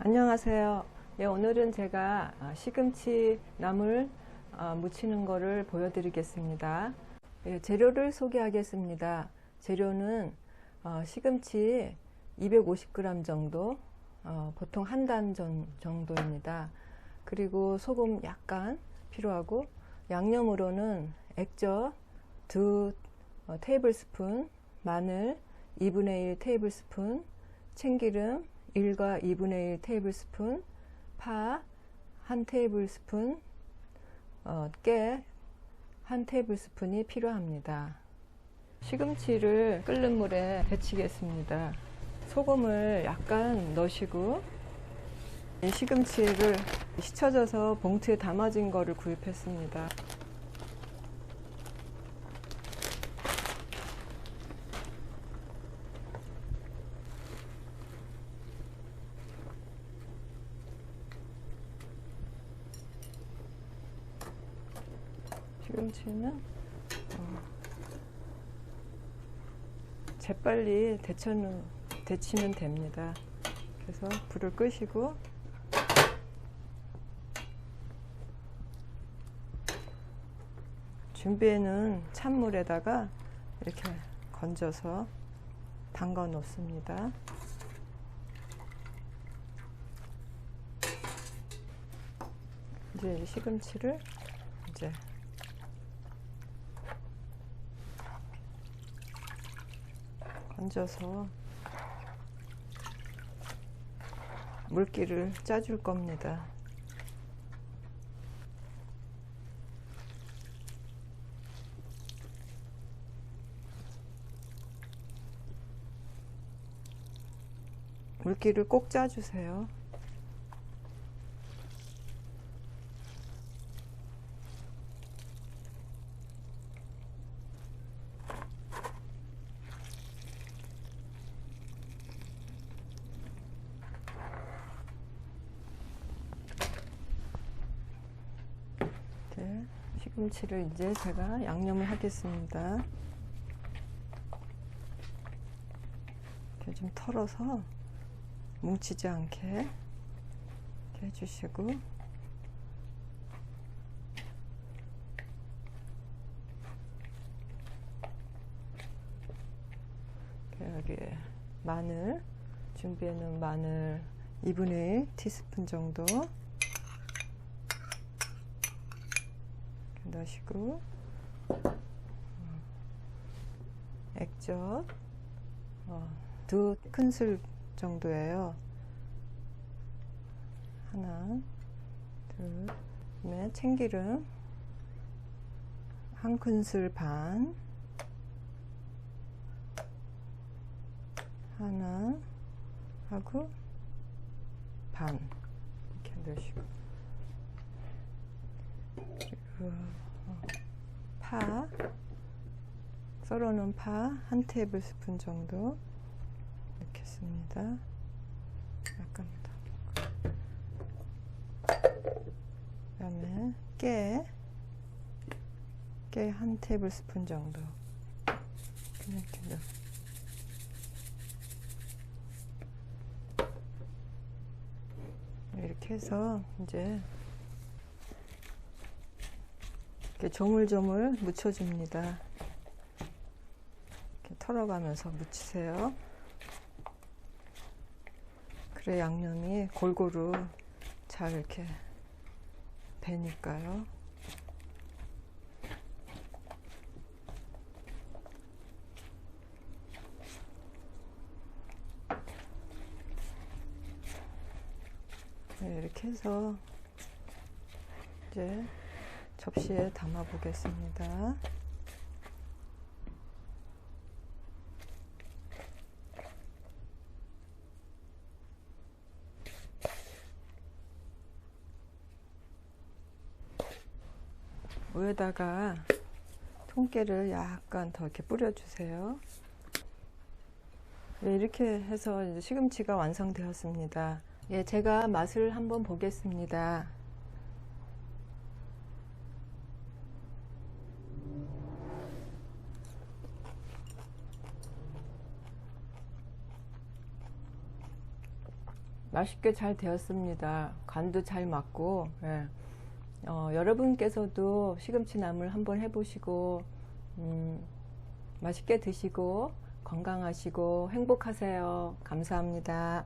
안녕하세요. 예, 오늘은 제가 아, 시금치 나물 아, 무치는 거를 보여드리겠습니다. 예, 재료를 소개하겠습니다. 재료는 어, 시금치 250g 정도, 어, 보통 한 단 정도입니다. 그리고 소금 약간 필요하고 양념으로는 액젓 2 어, 테이블 스푼, 마늘 2분의 1 테이블 스푼, 참기름 1과 2분의 1 테이블 스푼, 파한 테이블 스푼, 어, 깨한 테이블 스푼이 필요합니다. 시금치를 끓는 물에 데치겠습니다. 소금을 약간 넣으시고 이 시금치를 씻혀져서 봉투에 담아진 거를 구입했습니다. 시금치는 어, 재빨리 데쳐는, 데치면 됩니다. 그래서 불을 끄시고 준비에는 찬물에다가 이렇게 건져서 담가 놓습니다. 이제 시금치를 이제 건져서 물기를 짜줄 겁니다. 물기를 꼭 짜주세요. 이렇게 시금치를 이제 제가 양념을 하겠습니다. 이렇게 좀 털어서 뭉치지 않게 이렇게 해주시고 여기에 마늘 준비해 놓은 마늘 2분의 1 티스푼 정도 넣으시고 액젓. 어, 두 큰술 정도예요. 하나, 둘, 그다음에 참기름. 한 큰술 반, 하나 하고 반. 이렇게 넣으시고 그리고 파 썰어놓은 파 한 테이블 스푼 정도 넣겠습니다. 약간 더. 그 다음에 깨, 깨 한 테이블 스푼 정도. 이렇게 넣 이렇게 해서 이제 이렇게 조물조물 묻혀줍니다. 이렇게 털어가면서 묻히세요. 그래 양념이 골고루 잘 이렇게 배니까요. 네, 이렇게 해서 이제 접시에 담아 보겠습니다. 위에다가 통깨를 약간 더 이렇게 뿌려주세요. 네, 이렇게 해서 시금치가 완성되었습니다. 예, 제가 맛을 한번 보겠습니다. 맛있게 잘 되었습니다. 간도 잘 맞고, 예. 어, 여러분께서도 시금치 나물 한번 해보시고, 음, 맛있게 드시고, 건강하시고, 행복하세요. 감사합니다.